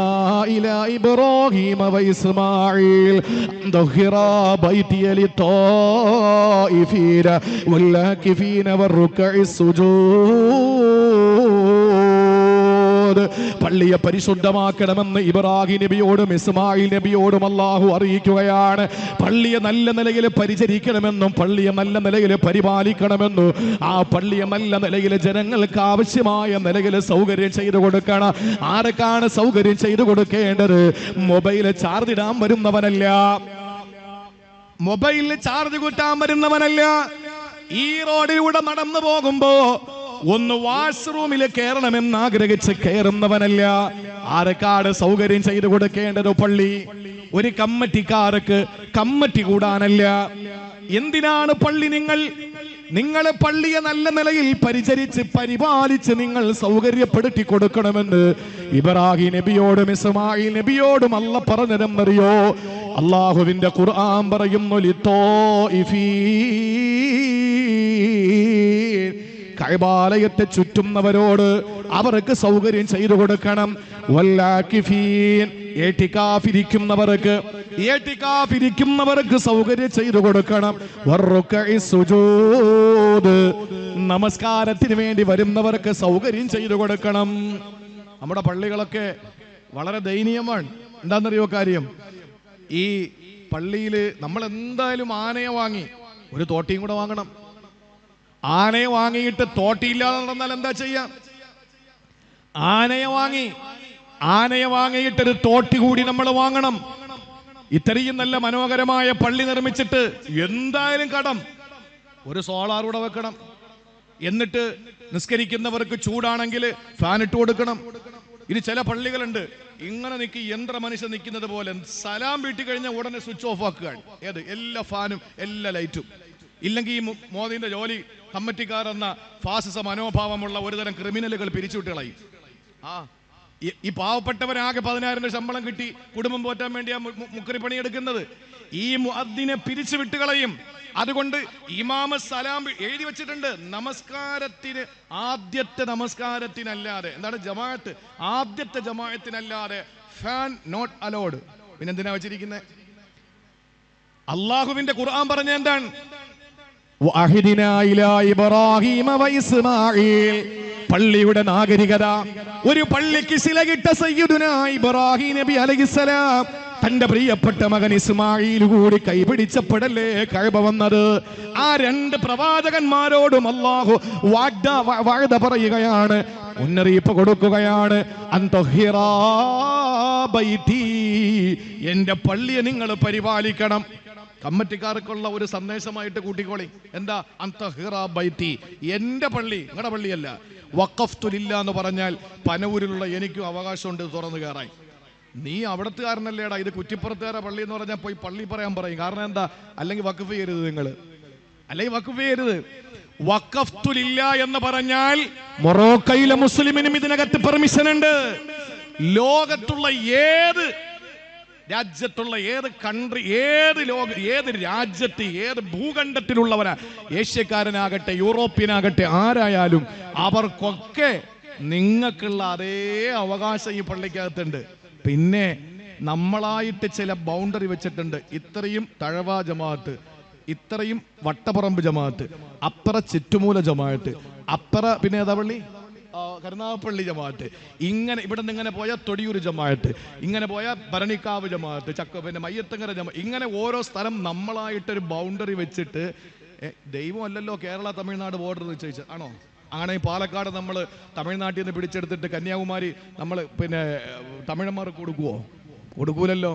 സുജൂദ് പള്ളിയെ പരിശുദ്ധമാക്കണമെന്ന് ഇബ്രാഹിം നബിയോടും ഇസ്മായിൽ നബിയോടും അള്ളാഹു അറിയിക്കുകയാണ്. പള്ളിയെ നല്ല നിലയിൽ പരിചരിക്കണമെന്നും പള്ളിയെ നല്ല നിലയിൽ പരിപാലിക്കണമെന്നും ആ പള്ളിയെ നല്ല നിലയിൽ ജനങ്ങൾക്ക് ആവശ്യമായ നിലയിൽ സൗകര്യം ചെയ്തു കൊടുക്കണം. ആരൊക്കെയാണ് സൗകര്യം ചെയ്തു കൊടുക്കേണ്ടത്? മൊബൈൽ ചാർജ് ഇടാൻ വരുന്നവനല്ല. മൊബൈലിൽ ചാർജ് കുറ്റാൻ വരുന്നവനല്ല. ഈ റോഡിലൂടെ നടന്നു പോകുമ്പോ ഒന്ന് വാഷ്റൂമിൽ കയറണമെന്ന് ആഗ്രഹിച്ച് കയറുന്നവനല്ല ആരക്കാട് സൗകര്യം ചെയ്തു കൊടുക്കേണ്ടത് പള്ളി? ഒരു കമ്മറ്റിക്കാർക്ക് കമ്മറ്റി കൂടാനല്ല. എന്തിനാണ് പള്ളി നിങ്ങൾ? നിങ്ങളെ പള്ളിയെ നല്ല നിലയിൽ പരിചരിച്ച് പരിപാലിച്ച് നിങ്ങൾ സൗകര്യപ്പെടുത്തി കൊടുക്കണമെന്ന് ഇബ്രാഹിം നബിയോടും ഇസ്മായിൽ നബിയോടും അല്ല പറഞ്ഞതെന്നറിയോ? അള്ളാഹുവിന്റെ ഖുർആൻ പറയുന്നു കൈബാലയത്തെ ചുറ്റുന്നവരോട് അവർക്ക് സൗകര്യം ചെയ്തു കൊടുക്കണം. വല്ലാക്കിഫീൻ ഏട്ടിക്കാഫിരിക്കുന്നവർക്ക് സൗകര്യം ചെയ്തു കൊടുക്കണം. നമസ്കാരത്തിന് വേണ്ടി വരുന്നവർക്ക് സൗകര്യം ചെയ്തു കൊടുക്കണം. നമ്മുടെ പള്ളികളൊക്കെ വളരെ ദയനീയമാണ്. എന്താണെന്നറിയോ കാര്യം? ഈ പള്ളിയിൽ നമ്മൾ എന്തായാലും ആനയെ വാങ്ങി ഒരു തോട്ടിയും കൂടെ വാങ്ങണം. ആനയെ വാങ്ങിയിട്ട് തോട്ടിയില്ലാതെ നടന്നാൽ എന്താ ചെയ്യാം? ആനയെ വാങ്ങി. ആനയെ വാങ്ങിയിട്ട് ഒരു തോട്ടി കൂടി നമ്മൾ വാങ്ങണം. ഇത്രയും നല്ല മനോഹരമായ പള്ളി നിർമ്മിച്ചിട്ട് എന്തായാലും കടം. ഒരു സോളാർ കൂടെ വെക്കണം. എന്നിട്ട് നിസ്കരിക്കുന്നവർക്ക് ചൂടാണെങ്കിൽ ഫാൻ ഇട്ട് കൊടുക്കണം. ഇനി ചില പള്ളികളുണ്ട്. ഇങ്ങനെ നിൽക്കി യന്ത്ര മനുഷ്യൻ നിൽക്കുന്നത് പോലെ. സലാം വീട്ടി കഴിഞ്ഞാൽ ഉടനെ സ്വിച്ച് ഓഫ് ആക്കുകയാണ്. ഏത്? എല്ലാ ഫാനും എല്ലാ ലൈറ്റും. ഇല്ലെങ്കിൽ ഈ മോദിന്റെ ജോലി കമ്മിറ്റിക്കാർ എന്ന ഫാസിസ മനോഭാവമുള്ള ഒരുതരം ക്രിമിനലുകൾ പിരിച്ചുവിട്ടുകളായി ആ ഈ- പാവപ്പെട്ടവരാകെ പതിനായിരം ശമ്പളം കിട്ടി കുടുംബം പോറ്റാൻ വേണ്ടിയാ മുക്കറി പണിയെടുക്കുന്നത് ഈ മുഅദ്ദിനെ പിരിച്ചു വിട്ടുകളയും അതുകൊണ്ട് ഇമാമ സലാം എഴുതി വെച്ചിട്ടുണ്ട് നമസ്കാരത്തിന് ആദ്യത്തെ നമസ്കാരത്തിനല്ലാതെ. എന്താണ് ജമാഅത്ത്? ആദ്യത്തെ ജമാഅത്തിനല്ലാതെ ഫാൻ നോട്ട് അലോഡ്. പിന്നെന്തിനാ വെച്ചിരിക്കുന്നത് അള്ളാഹുവിന്റെ ഖുർആൻ പറഞ്ഞ എന്താണ്? പള്ളിയുടെ നാഗരികത. ഒരു പള്ളിക്ക് ശിലകിട്ട സയ്യിദുന ഇബ്രാഹിം നബി അലൈഹിസ്സലാം തന്റെ പ്രിയപ്പെട്ട മകൻ ഇസ്മായിൽ കൂടി കൈപിടിച്ചപ്പെടല്ലേ കഴിവ വന്നത്. ആ രണ്ട് പ്രവാചകന്മാരോടും അള്ളാഹു വാഗ്ദ വാഗ്ദ പറയുകയാണ്. മുന്നറിയിപ്പ് കൊടുക്കുകയാണ്. എന്റെ പള്ളിയെ നിങ്ങൾ പരിപാലിക്കണം. കമ്മറ്റിക്കാർക്കുള്ള ഒരു സന്ദേശമായിട്ട് കൂട്ടിക്കോളി. എന്താ? അന്തഹിറ ബൈത്തി. എന്റെ പള്ളി നിങ്ങളുടെ പള്ളിയല്ല. വക്കഫ്തുലില്ല എന്ന് പറഞ്ഞാൽ പനവൂരിലുള്ള എനിക്കും അവകാശമുണ്ട് തുറന്നു കയറാൻ. നീ അവിടത്തുകാരനല്ലേടാ ഇത് കുറ്റിപ്പുറത്തുകാരെ പള്ളി എന്ന് പറഞ്ഞാൽ പോയി പള്ളി പറയാൻ പറയും. കാരണം എന്താ? അല്ലെങ്കിൽ വക്കഫ് ചെയ്യരുത് നിങ്ങൾ അല്ലെങ്കിൽ വക്കഫ് ചെയ്യരുത്. വഖഫ്തുലില്ല എന്ന് പറഞ്ഞാൽ മൊറോക്കയിലെ മുസ്ലിമിനും ഇതിനകത്ത് പെർമിഷൻ ഉണ്ട്. ലോകത്തുള്ള ഏത് രാജ്യത്തുള്ള ഏത് കൺട്രി ഏത് ലോക ഏത് രാജ്യത്ത് ഏത് ഭൂഖണ്ഡത്തിലുള്ളവന ഏഷ്യക്കാരനാകട്ടെ യൂറോപ്യനാകട്ടെ ആരായാലും അവർക്കൊക്കെ നിങ്ങൾക്കുള്ള അതേ അവകാശം ഈ പള്ളിക്കകത്തുണ്ട്. പിന്നെ നമ്മളായിട്ട് ചില ബൗണ്ടറി വെച്ചിട്ടുണ്ട്. ഇത്രയും തഴവ ജമാഅത്ത് ഇത്രയും വട്ടപ്പറമ്പ് ജമാഅത്ത് അപ്പറ ചുറ്റുമൂല ജമാഅത്ത് അപ്പറ പിന്നെ ഏതാ പള്ളി? കരുനാഗപ്പള്ളി ജമാഅത്ത്. ഇങ്ങനെ ഇവിടെ നിന്ന് ഇങ്ങനെ പോയാൽ തൊടിയൂർ ജമാഅത്ത്. ഇങ്ങനെ പോയാൽ ഭരണിക്കാവ് ജമാഅത്ത് ചക്ക പിന്നെ മയ്യത്തങ്ങര ജമാ ഇങ്ങനെ ഓരോ സ്ഥലം നമ്മളായിട്ടൊരു ബൗണ്ടറി വെച്ചിട്ട് ദൈവമല്ലല്ലോ കേരള തമിഴ്നാട് ബോർഡർ നിശ്ചയിച്ചത് ആണോ? അങ്ങനെ പാലക്കാട് നമ്മൾ തമിഴ്നാട്ടിൽ നിന്ന് പിടിച്ചെടുത്തിട്ട് കന്യാകുമാരി നമ്മൾ പിന്നെ തമിഴന്മാർക്ക് കൊടുക്കുവോ? കൊടുക്കൂലല്ലോ.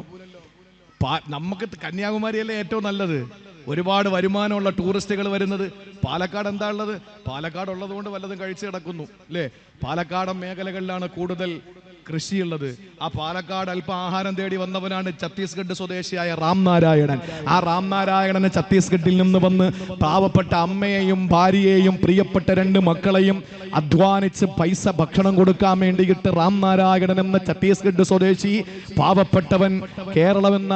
നമുക്ക് കന്യാകുമാരിയല്ലേ ഏറ്റവും നല്ലത്. ഒരുപാട് വരുമാനമുള്ള ടൂറിസ്റ്റുകൾ വരുന്നത്. പാലക്കാട് എന്താ ഉള്ളത്? പാലക്കാട് ഉള്ളതുകൊണ്ട് വല്ലതും കഴിച്ചു കിടക്കുന്നു അല്ലേ? പാലക്കാടൻ മേഖലകളിലാണ് കൂടുതൽ കൃഷിയുള്ളത്. ആ പാലക്കാട് അല്പം ആഹാരം തേടി വന്നവനാണ് ഛത്തീസ്ഗഡ് സ്വദേശിയായ റാം നാരായണൻ. ആ റാം നാരായണന് ഛത്തീസ്ഗഡിൽ നിന്ന് വന്ന് പാവപ്പെട്ട അമ്മയെയും ഭാര്യയെയും പ്രിയപ്പെട്ട രണ്ട് മക്കളെയും അധ്വാനിച്ച് പൈസ ഭക്ഷണം കൊടുക്കാൻ വേണ്ടിയിട്ട് റാം നാരായണൻ എന്ന ഛത്തീസ്ഗഡ് സ്വദേശി പാവപ്പെട്ടവൻ കേരളമെന്ന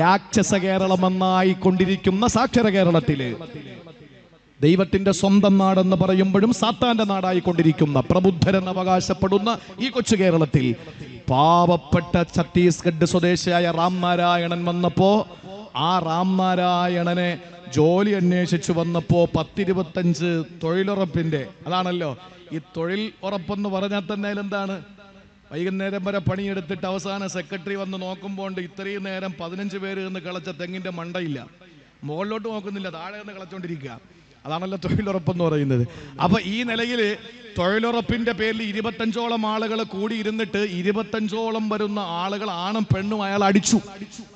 രാക്ഷസ കേരളമെന്നായി കൊണ്ടിരിക്കുന്ന സാക്ഷര കേരളത്തിൽ. ദൈവത്തിന്റെ സ്വന്തം നാടെന്ന് പറയുമ്പോഴും സാത്താന്റെ നാടായി കൊണ്ടിരിക്കുന്ന പ്രബുദ്ധരെന്ന് അവകാശപ്പെടുന്ന ഈ കൊച്ചു കേരളത്തിൽ പാവപ്പെട്ട ഛത്തീസ്ഗഡ് സ്വദേശിയായ റാം നാരായണൻ വന്നപ്പോ ആ റാം നാരായണനെ ജോലി അന്വേഷിച്ചു വന്നപ്പോ പത്തിരുപത്തഞ്ച് തൊഴിലുറപ്പിന്റെ അതാണല്ലോ ഈ തൊഴിൽ ഉറപ്പെന്ന് പറഞ്ഞാൽ തന്നെ എന്താണ് വൈകുന്നേരം വരെ പണിയെടുത്തിട്ട് അവസാന സെക്രട്ടറി വന്ന് നോക്കുമ്പോൾ ഇത്രയും നേരം പതിനഞ്ച് പേര് എന്ന് കിളച്ച തെങ്ങിന്റെ മണ്ടയില്ല. മുകളിലോട്ട് നോക്കുന്നില്ല താഴെ നിന്ന് കിളച്ചോണ്ടിരിക്കുക. അതാണല്ലോ തൊഴിലുറപ്പെന്ന് പറയുന്നത്. അപ്പൊ ഈ നിലയിൽ തൊഴിലുറപ്പിന്റെ പേരിൽ ഇരുപത്തഞ്ചോളം ആളുകൾ കൂടി ഇരുന്നിട്ട് ഇരുപത്തഞ്ചോളം വരുന്ന ആളുകൾ ആണും പെണ്ണും അയാൾ അടിച്ചു.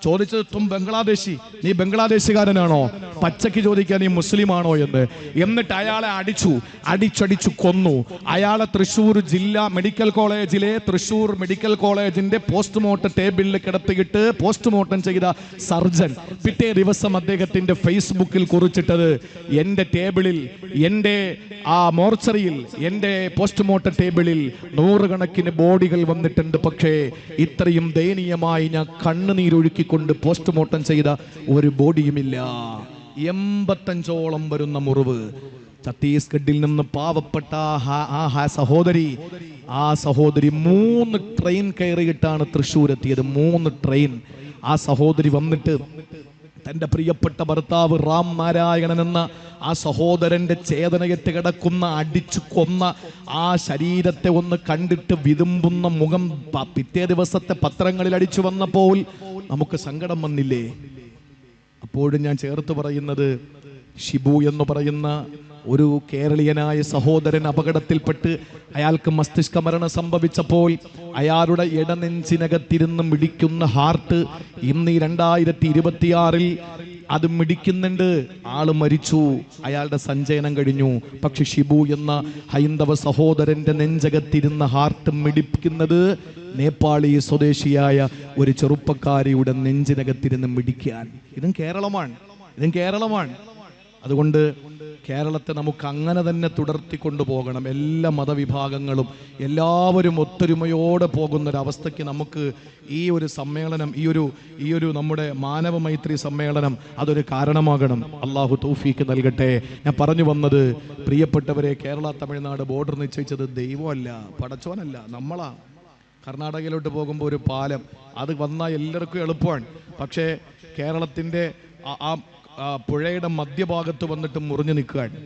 ചോദിച്ചത് തും ബംഗ്ലാദേശി നീ ബംഗ്ലാദേശുകാരനാണോ? പച്ചയ്ക്ക് ചോദിക്കാൻ നീ മുസ്ലിമാണോ എന്ന്. എന്നിട്ട് അയാളെ അടിച്ചു അടിച്ചടിച്ചു കൊന്നു. അയാളെ തൃശ്ശൂർ ജില്ലാ മെഡിക്കൽ കോളേജിലെ തൃശ്ശൂർ മെഡിക്കൽ കോളേജിന്റെ പോസ്റ്റ്മോർട്ടം ടേബിളിൽ കിടത്തിയിട്ട് പോസ്റ്റ്മോർട്ടം ചെയ്ത സർജൻ പിറ്റേ ദിവസം അദ്ദേഹത്തിന്റെ ഫേസ്ബുക്കിൽ കുറിച്ചിട്ടത് എന്റെ ടേബിളിൽ എന്റെ ആ മോർച്ചറിയിൽ എന്റെ പോസ്റ്റ്മോർട്ടം ടേബിളിൽ നൂറുകണക്കിന് ബോഡികൾ വന്നിട്ടുണ്ട്. പക്ഷേ ഇത്രയും ദയനീയമായി ഞാൻ കണ്ണുനീരൊഴുക്കിക്കൊണ്ട് പോസ്റ്റ്മോർട്ടം ചെയ്ത ഒരു ബോഡിയുമില്ല. എൺപത്തഞ്ചോളം വരുന്ന മുറിവ്. ഛത്തീസ്ഗഡിൽ നിന്ന് പാവപ്പെട്ട ആ സഹോദരി ആ സഹോദരി മൂന്ന് ട്രെയിൻ കയറിയിട്ടാണ് തൃശ്ശൂർ എത്തിയത് മൂന്ന് ട്രെയിൻ. ആ സഹോദരി വന്നിട്ട് തന്റെ പ്രിയപ്പെട്ട ഭർത്താവ് റാം നാരായണൻ എന്ന ആ സഹോദരന്റെ ചേതനയറ്റ് കിടക്കുന്ന അടിച്ചു കൊന്ന ആ ശരീരത്തെ ഒന്ന് കണ്ടിട്ട് വിതുമ്പുന്ന മുഖം പിറ്റേ ദിവസത്തെ പത്രങ്ങളിൽ അടിച്ചു വന്നപ്പോൾ നമുക്ക് സങ്കടം വന്നില്ലേ? അപ്പോഴും ഞാൻ ചേർത്ത് പറയുന്നത് ഷിബു എന്ന് പറയുന്ന ഒരു കേരളീയനായ സഹോദരൻ അപകടത്തിൽപ്പെട്ട് അയാൾക്ക് മസ്തിഷ്ക മരണം സംഭവിച്ചപ്പോൾ അയാളുടെ ഇടനെഞ്ചിനകത്തിരുന്ന് മിടിക്കുന്ന ഹാർട്ട് ഇന്ന് ഈ രണ്ടായിരത്തി ഇരുപത്തിയാറിൽ അത് മിടിക്കുന്നുണ്ട്. ആൾ മരിച്ചു. അയാളുടെ സഞ്ചയനം കഴിഞ്ഞു. പക്ഷെ ഷിബു എന്ന ഹൈന്ദവ സഹോദരന്റെ നെഞ്ചകത്തിരുന്ന ഹാർട്ട് മിടിക്കുന്നത് നേപ്പാളി സ്വദേശിയായ ഒരു ചെറുപ്പക്കാരിയുടെ നെഞ്ചിനകത്തിരുന്ന് മിടിക്കാൻ. ഇതും കേരളമാണ്. ഇതും കേരളമാണ്. അതുകൊണ്ട് കേരളത്തെ നമുക്ക് അങ്ങനെ തന്നെ തുടർത്തി കൊണ്ടുപോകണം. എല്ലാ മതവിഭാഗങ്ങളും എല്ലാവരും ഒത്തൊരുമയോടെ പോകുന്നൊരവസ്ഥയ്ക്ക് നമുക്ക് ഈ ഒരു സമ്മേളനം ഈ ഒരു ഈ ഒരു നമ്മുടെ മാനവ മൈത്രി സമ്മേളനം അതൊരു കാരണമാകണം. അള്ളാഹു തൗഫീക്ക് നൽകട്ടെ. ഞാൻ പറഞ്ഞു വന്നത് പ്രിയപ്പെട്ടവരെ കേരള തമിഴ്നാട് ബോർഡർ നിശ്ചയിച്ചത് ദൈവമല്ല പടച്ചോനല്ല നമ്മളാ. കർണാടകയിലോട്ട് പോകുമ്പോൾ ഒരു പാലം അത് വന്നാൽ എല്ലാവർക്കും എളുപ്പമാണ് പക്ഷേ കേരളത്തിന്റെ ആ പുഴയുടെ മധ്യഭാഗത്ത് വന്നിട്ട് മുറിഞ്ഞു നിൽക്കുകയാണ്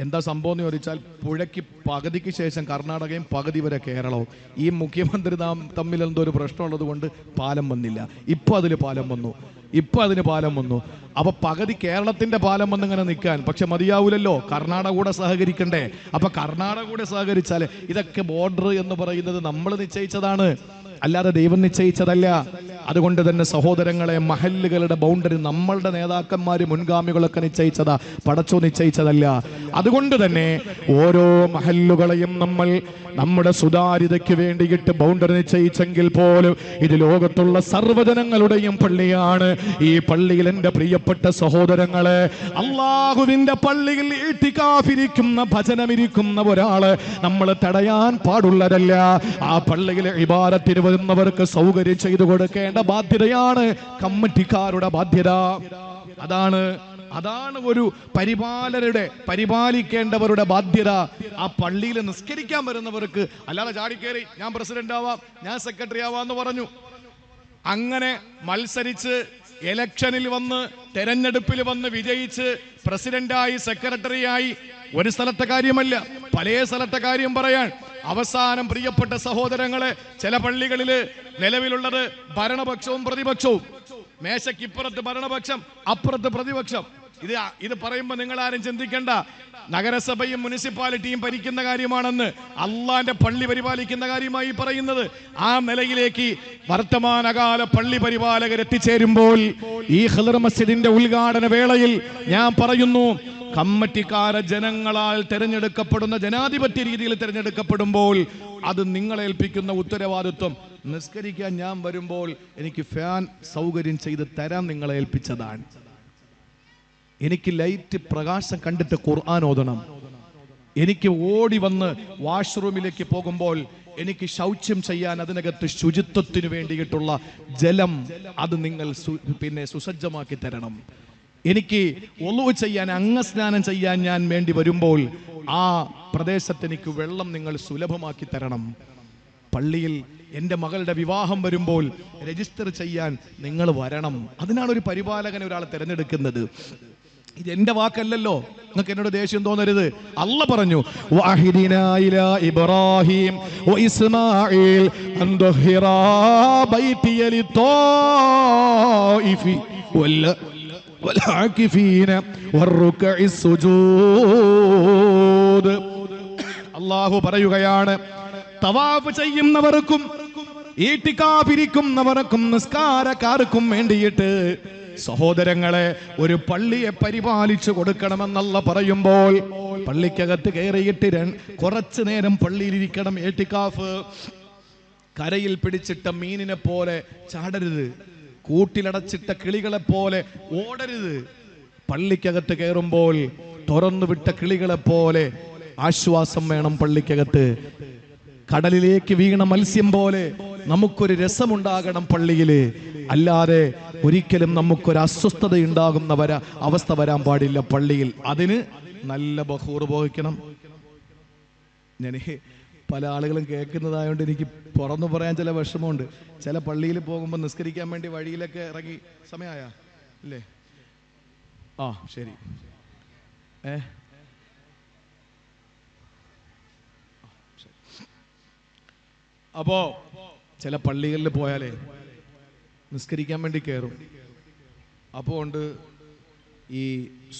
എന്താ സംഭവം എന്ന് ചോദിച്ചാൽ പുഴയ്ക്ക് പകുതിക്ക് ശേഷം കർണാടകയും പകുതി വരെ കേരളവും. ഈ മുഖ്യമന്ത്രി തമ്മിൽ എന്തോ ഒരു പ്രശ്നമുള്ളത് കൊണ്ട് പാലം വന്നില്ല. ഇപ്പൊ അതിൽ പാലം വന്നു. ഇപ്പൊ അതിന് പാലം വന്നു. അപ്പൊ പകുതി കേരളത്തിന്റെ പാലം വന്ന് ഇങ്ങനെ നിൽക്കാൻ. പക്ഷെ മതിയാവൂലല്ലോ. കർണാടക കൂടെ സഹകരിക്കണ്ടേ? അപ്പൊ കർണാടക കൂടെ സഹകരിച്ചാൽ ഇതൊക്കെ ബോർഡർ എന്ന് പറയുന്നത് നമ്മൾ നിശ്ചയിച്ചതാണ്. അല്ലാതെ ദൈവം നിശ്ചയിച്ചതല്ല. അതുകൊണ്ട് തന്നെ സഹോദരങ്ങളെ മഹല്ലുകളുടെ ബൗണ്ടറി നമ്മളുടെ നേതാക്കന്മാര് മുൻഗാമികളൊക്കെ നിശ്ചയിച്ചതാ. പടച്ചോ നിശ്ചയിച്ചതല്ല. അതുകൊണ്ട് തന്നെ ഓരോ മഹല്ലുകളെയും നമ്മൾ നമ്മുടെ സുതാര്യതയ്ക്ക് വേണ്ടിയിട്ട് ബൗണ്ടറി നിശ്ചയിച്ചെങ്കിൽ പോലും ഇത് ലോകത്തുള്ള സർവജനങ്ങളുടെയും പള്ളിയാണ്. ഈ പള്ളിയിൽ എന്റെ പ്രിയപ്പെട്ട സഹോദരങ്ങളെ അള്ളാഹുവിന്റെ പള്ളിയിൽ ഇട്ടിക്കാഫിരിക്കുന്ന ഭജനമിരിക്കുന്ന ഒരാൾ നമ്മൾ തടയാൻ പാടുള്ളതല്ല. ആ പള്ളിയിൽ ഇബാരത്തിന് വരുന്നവർക്ക് സൗകര്യം ചെയ്തു കൊടുക്കേണ്ട ബാധ്യതയാണ് കമ്മിറ്റിക്കാരുടെ ബാധ്യത. അതാണ് അതാണ് ഒരു പരിപാലരുടെ പരിപാലിക്കേണ്ടവരുടെ ബാധ്യത. ആ പള്ളിയിൽ നിസ്കരിക്കാൻ വരുന്നവർക്ക് അല്ലാതെ ചാടിക്കേറി ഞാൻ പ്രസിഡന്റ് ആവാം ഞാൻ സെക്രട്ടറി ആവാന്ന് പറഞ്ഞു. അങ്ങനെ മത്സരിച്ച് ഇലക്ഷനിൽ വന്ന് തെരഞ്ഞെടുപ്പിൽ വന്ന് വിജയിച്ച് പ്രസിഡന്റായി സെക്രട്ടറിയായി ഒരു സ്ഥലത്തെ കാര്യമല്ല പല സ്ഥലത്തെ കാര്യം പറയാൻ. അവസാനം പ്രിയപ്പെട്ട സഹോദരങ്ങളെ ചില പള്ളികളിൽ നിലവിലുള്ളത് ഭരണപക്ഷവും പ്രതിപക്ഷവും. മേശക്കിപ്പുറത്ത് ഭരണപക്ഷം അപ്പുറത്ത് പ്രതിപക്ഷം. ഇത് ഇത് പറയുമ്പോൾ നിങ്ങൾ ആരും ചിന്തിക്കണ്ട. നഗരസഭയും മുനിസിപ്പാലിറ്റിയും ഭരിക്കുന്ന കാര്യമാണെന്ന് അള്ളാന്റെ പള്ളി പരിപാലിക്കുന്ന കാര്യമായി പറയുന്നത്. ആ നിലയിലേക്ക് വർത്തമാനകാല പള്ളി പരിപാലകർ എത്തിച്ചേരുമ്പോൾ ഈ ഹിദർ മസ്ജിദിന്റെ ഉദ്ഘാടന വേളയിൽ ഞാൻ പറയുന്നു കമ്മറ്റിക്കാര ജനങ്ങളാൽ തിരഞ്ഞെടുക്കപ്പെടുന്ന ജനാധിപത്യ രീതിയിൽ തിരഞ്ഞെടുക്കപ്പെടുമ്പോൾ അത് നിങ്ങളേൽപ്പിക്കുന്ന ഉത്തരവാദിത്വം. നിസ്കരിക്കാൻ ഞാൻ വരുമ്പോൾ എനിക്ക് ഫാൻ സൗകര്യം ചെയ്ത് തരാൻ നിങ്ങളെ ഏൽപ്പിച്ചതാണ്. എനിക്ക് ലൈറ്റ് പ്രകാശം കണ്ടിട്ട് ഖുർആൻ ഓതണം. എനിക്ക് ഓടി വന്ന് വാഷ്റൂമിലേക്ക് പോകുമ്പോൾ എനിക്ക് ശൗച്യം ചെയ്യാൻ അതിനകത്ത് ശുചിത്വത്തിന് വേണ്ടിയിട്ടുള്ള ജലം അത് നിങ്ങൾ പിന്നെ സുസജ്ജമാക്കി തരണം. എനിക്ക് ഒളിവ് ചെയ്യാൻ അംഗസ്നാനം ചെയ്യാൻ ഞാൻ വേണ്ടി വരുമ്പോൾ ആ പ്രദേശത്ത് എനിക്ക് വെള്ളം നിങ്ങൾ സുലഭമാക്കി തരണം. പള്ളിയിൽ എന്റെ മകളുടെ വിവാഹം വരുമ്പോൾ രജിസ്റ്റർ ചെയ്യാൻ നിങ്ങൾ വരണം. അതിനാണ് ഒരു പരിപാലകൻ ഒരാൾ തിരഞ്ഞെടുക്കുന്നത്. ഇത് എന്റെ വാക്കല്ലല്ലോ. നിങ്ങൾക്ക് എന്നോട് ദേഷ്യം തോന്നരുത്. അല്ല പറഞ്ഞു ഇബ്രാഹിം അള്ളാഹു പറയുകയാണ് തവാഫ് ചെയ്യുന്നവർക്കും ഈട്ടിക്കാ പിരിക്കുന്നവർക്കും നിസ്കാരക്കാർക്കും വേണ്ടിയിട്ട് സഹോദരങ്ങളെ ഒരു പള്ളിയെ പരിപാലിച്ചു കൊടുക്കണമെന്നല്ല പറയുമ്പോൾ പള്ളിക്കകത്ത് കയറിയിട്ട് കുറച്ചു നേരം പള്ളിയിലിരിക്കണം ഏട്ടിക്കാഫ്. കരയിൽ പിടിച്ചിട്ട മീനിനെ പോലെ ചാടരുത്. കൂട്ടിലടച്ചിട്ട കിളികളെ പോലെ ഓടരുത്. പള്ളിക്കകത്ത് കയറുമ്പോൾ തുറന്നു വിട്ട കിളികളെ പോലെ ആശ്വാസം വേണം പള്ളിക്കകത്ത്. കടലിലേക്ക് വീണ മത്സ്യം പോലെ നമുക്കൊരു രസമുണ്ടാകണം പള്ളിയിലെ. അല്ലാതെ ഒരിക്കലും നമുക്കൊരു അസ്വസ്ഥത ഉണ്ടാകുന്ന വര അവസ്ഥ വരാൻ പാടില്ല പള്ളിയിൽ. അതിന് നല്ല ബഹൂർ ഉപയോഗിക്കണം. ഞാൻ പല ആളുകളും കേൾക്കുന്നതായതുകൊണ്ട് എനിക്ക് പുറന്നു പറയാൻ ചില വിഷമമുണ്ട്. ചില പള്ളിയിൽ പോകുമ്പോൾ നിസ്കരിക്കാൻ വേണ്ടി വഴിയിലൊക്കെ ഇറങ്ങി സമയമായ? അല്ലേ ആ ശരി. ഏ ആ, ശരി. അപ്പോ ചില പള്ളികളിൽ പോയാലേ നിസ്കരിക്കാൻ വേണ്ടി കയറും അപ്പോൾ ഉണ്ട് ഈ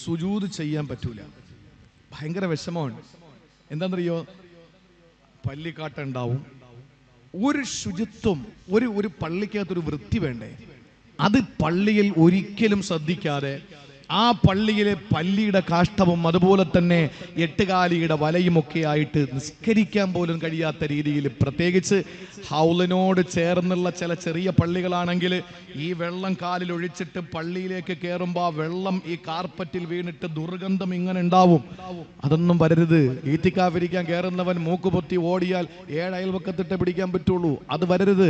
സുജൂത് ചെയ്യാൻ പറ്റൂല. ഭയങ്കര വിഷമമാണ് എന്താണെന്നറിയോ? പല്ലിക്കാട്ടുണ്ടാവും ഒരു ശുചിത്വം ഒരു ഒരു പള്ളിക്കകത്തൊരു വൃത്തി വേണ്ടേ? അത് പള്ളിയിൽ ഒരിക്കലും ശ്രദ്ധിക്കാതെ ആ പള്ളിയിലെ പല്ലിയുടെ കാഷ്ടവും അതുപോലെ തന്നെ എട്ടുകാലിയുടെ വലയുമൊക്കെ ആയിട്ട് നിസ്കരിക്കാൻ പോലും കഴിയാത്ത രീതിയിൽ പ്രത്യേകിച്ച് ഹൗലിനോട് ചേർന്നുള്ള ചില ചെറിയ പള്ളികളാണെങ്കിൽ ഈ വെള്ളം കാലിൽ ഒഴിച്ചിട്ട് പള്ളിയിലേക്ക് കയറുമ്പോൾ ആ വെള്ളം ഈ കാർപ്പറ്റിൽ വീണിട്ട് ദുർഗന്ധം ഇങ്ങനെ ഉണ്ടാവും. അതൊന്നും വരരുത്. ഈത്തിക്കാവിരിക്കാൻ കയറുന്നവൻ മൂക്കുപൊത്തി ഓടിയാൽ ഏഴ് അയൽവക്കത്തിട്ട് പിടിക്കാൻ പറ്റുള്ളൂ. അത് വരരുത്.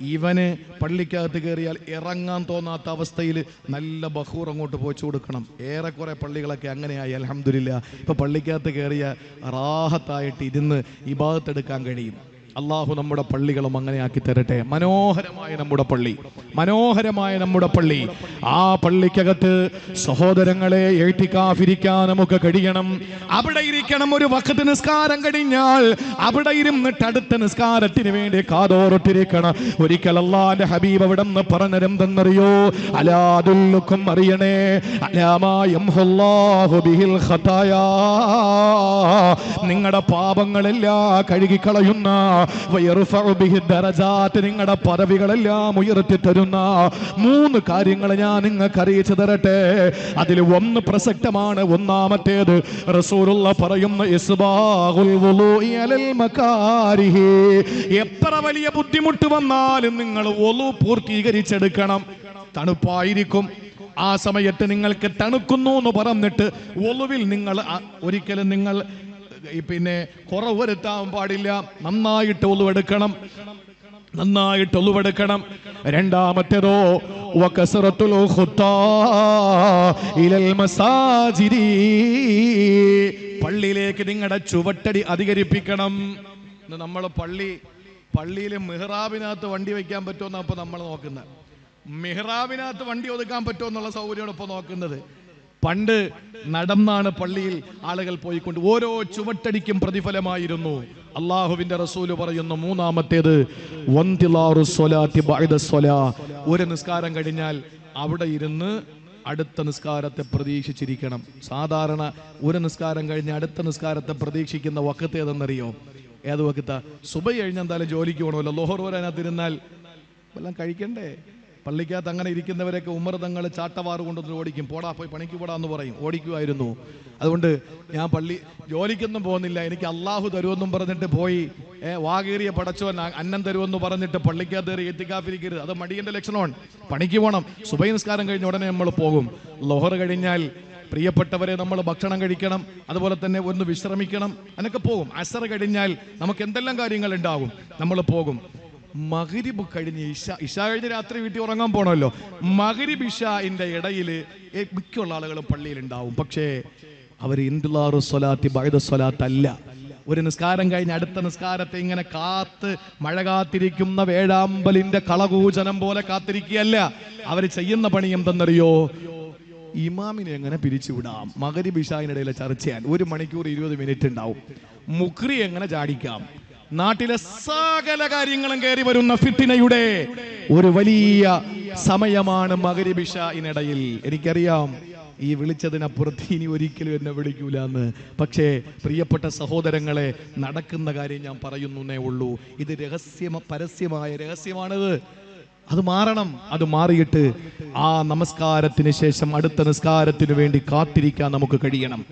ഇവന് പള്ളിക്കകത്ത് കയറിയാൽ ഇറങ്ങാൻ തോന്നാത്ത അവസ്ഥയിൽ നല്ല ബഹൂർ അങ്ങോട്ട് പോച്ചു കൊടുക്കണം ഏറെക്കുറെ പള്ളികളൊക്കെ അങ്ങനെയായി അലഹമില്ല ഇപ്പൊ പള്ളിക്കകത്ത് കയറിയ റാഹത്തായിട്ട് ഇരുന്ന് ഇബാദത്തെടുക്കാൻ കഴിയും. അള്ളാഹു നമ്മുടെ പള്ളികളും അങ്ങനെ ആക്കി തരട്ടെ. മനോഹരമായ നമ്മുടെ പള്ളി. മനോഹരമായ നമ്മുടെ പള്ളി. ആ പള്ളിക്കകത്ത് സഹോദരങ്ങളെ ഏറ്റിക്കാഫിരിക്കാൻ നമുക്ക് കഴിയണം. അവിടെ ഇരിക്കണം ഒരു വക്കത്ത് നിസ്കാരം കഴിഞ്ഞാൽ അവിടെ ഇരുന്നിട്ട് അടുത്ത നിസ്കാരത്തിന് വേണ്ടി കാതോർത്തിരിക്കണം ഒരിക്കൽ അള്ളാന്റെ ഹബീബ് അവിടെ നിന്ന് പറഞ്ഞരം തന്നറിയോ അലാദുല്ലുക്കും അറിയണേ. നിങ്ങളുടെ പാപങ്ങളെല്ലാം കഴുകിക്കളയുന്ന നിങ്ങളുടെ പദവികളെല്ലാം ഉയർത്തി തരുന്ന മൂന്ന് കാര്യങ്ങൾ ഞാൻ നിങ്ങൾക്ക് അറിയിച്ചു തരട്ടെ. അതിൽ ഒന്ന് പ്രസക്തമാണ് ഒന്നാമത്തേത് റസൂലുള്ള പറയുന്ന എത്ര വലിയ ബുദ്ധിമുട്ട് വന്നാലും നിങ്ങൾ ഒലു പൂർത്തീകരിച്ചെടുക്കണം. തണുപ്പായിരിക്കും. ആ സമയത്ത് നിങ്ങൾക്ക് തണുക്കുന്നു എന്ന് പറഞ്ഞിട്ട് ഒലുവിൽ നിങ്ങൾ ഒരിക്കലും നിങ്ങൾ പിന്നെ കുറവ് വരുത്താൻ പാടില്ല. നന്നായിട്ട് ഒലുവെടുക്കണം നന്നായിട്ട് ഒലുവെടുക്കണം രണ്ടാമത്തേതോ വകസറത്തുൽ ഇലൽ മസാജിരി പള്ളിയിലേക്ക് നിങ്ങളുടെ ചുവട്ടടി അധികരിപ്പിക്കണം. നമ്മൾ പള്ളി പള്ളിയിൽ മെഹ്റാബിനകത്ത് വണ്ടി വെക്കാൻ പറ്റുമെന്നാണ് ഇപ്പൊ നമ്മൾ നോക്കുന്നത്. മെഹ്റാബിനകത്ത് വണ്ടി ഒതുക്കാൻ പറ്റുമോ എന്നുള്ള സൗകര്യമാണ് ഇപ്പൊ നോക്കുന്നത്. പണ്ട് നടന്നാണ് പള്ളിയിൽ ആളുകൾ പോയിക്കൊണ്ട് ഓരോ ചുവട്ടടിക്കും പ്രതിഫലമായിരുന്നു. അള്ളാഹുവിന്റെ റസൂൽ പറയുന്നു മൂന്നാമത്തേത്. ഒരു നിസ്കാരം കഴിഞ്ഞാൽ അവിടെ ഇരുന്ന് അടുത്ത നിസ്കാരത്തെ പ്രതീക്ഷിച്ചിരിക്കണം. സാധാരണ ഒരു നിസ്കാരം കഴിഞ്ഞ് അടുത്ത നിസ്കാരത്തെ പ്രതീക്ഷിക്കുന്ന വക്കത്ത് ഏതെന്നറിയോ? ഏത് വക്കത്താ? സുബ കഴിഞ്ഞ എന്തായാലും ജോലിക്ക് പോകണമല്ലോ ലോഹർ തിരുന്നാൽ വല്ലതും കഴിക്കണ്ടേ? പള്ളിക്കകത്ത് അങ്ങനെ ഇരിക്കുന്നവരൊക്കെ ഉമ്മർ ചാട്ടവാറ് കൊണ്ടുവന്ന് ഓടിക്കും. പോടാ പോയി പണിക്ക് പോടാ എന്ന് പറയും. ഓടിക്കുമായിരുന്നു. അതുകൊണ്ട് ഞാൻ പള്ളി ജോലിക്കൊന്നും പോകുന്നില്ല. എനിക്ക് അള്ളാഹു തരുമെന്നും പറഞ്ഞിട്ട് പോയി. വാകേറിയ പടച്ചോൻ അന്നം തരുമെന്ന് പറഞ്ഞിട്ട് പള്ളിക്കകത്ത് കയറി എത്തിക്കാത്തിരിക്കരുത് അത് മടിയന്റെ ലക്ഷണമാണ്. പണിക്ക് പോകണം സുബൈനസ്കാരം കഴിഞ്ഞ ഉടനെ നമ്മൾ പോകും. ലോഹർ കഴിഞ്ഞാൽ പ്രിയപ്പെട്ടവരെ നമ്മൾ ഭക്ഷണം കഴിക്കണം. അതുപോലെ തന്നെ ഒന്ന് വിശ്രമിക്കണം. അതിനൊക്കെ പോകും. അസർ കഴിഞ്ഞാൽ നമുക്ക് എന്തെല്ലാം കാര്യങ്ങൾ ഉണ്ടാകും? നമ്മൾ പോകും. മകരിബ് കഴിഞ്ഞ് ഇഷ ഇഷ കഴിഞ്ഞ് രാത്രി വീട്ടിൽ ഉറങ്ങാൻ പോണല്ലോ മകരിബ് ഇഷാന്റെ ഇടയിൽ മിക്കുള്ള ആളുകളും പള്ളിയിൽ ഉണ്ടാവും പക്ഷേ അവർ ഇന്ദുലാറു സ്വലാത്തി ബൈദ സ്വലാത്ത് അല്ല ഒരു നിസ്കാരം കഴിഞ്ഞ് അടുത്ത നിസ്കാരത്തെ ഇങ്ങനെ കാത്ത് മഴ കാത്തിരിക്കുന്ന വേഴാമ്പലിന്റെ കളകൂചനം പോലെ കാത്തിരിക്കുകയല്ല. അവർ ചെയ്യുന്ന പണി എന്തെന്നറിയോ? ഇമാമിനെ എങ്ങനെ പിരിച്ചുവിടാം മകരി ബിഷായിനിടയിലെ ചർച്ചയാൻ ഒരു മണിക്കൂർ ഇരുപത് മിനിറ്റ് ഉണ്ടാവും. മുക്രി എങ്ങനെ ചാടിക്കാം? നാട്ടിലെ സകല കാര്യങ്ങളും കയറി വരുന്ന ഫിത്തിനയുടെ ഒരു വലിയ സമയമാണ് മകരിബിഷ ഇനിടയിൽ എനിക്കറിയാം ഈ വിളിച്ചതിനപ്പുറത്ത് ഇനി ഒരിക്കലും എന്നെ വിളിക്കൂല എന്ന്. പക്ഷേ പ്രിയപ്പെട്ട സഹോദരങ്ങളെ നടക്കുന്ന കാര്യം ഞാൻ പറയുന്നേ ഉള്ളൂ. ഇത് രഹസ്യമ പരസ്യമായ രഹസ്യമാണിത്. അത് മാറണം അത് മാറിയിട്ട് ആ നമസ്കാരത്തിന് ശേഷം അടുത്ത നിസ്കാരത്തിന് വേണ്ടി കാത്തിരിക്കാൻ നമുക്ക് കഴിയണം.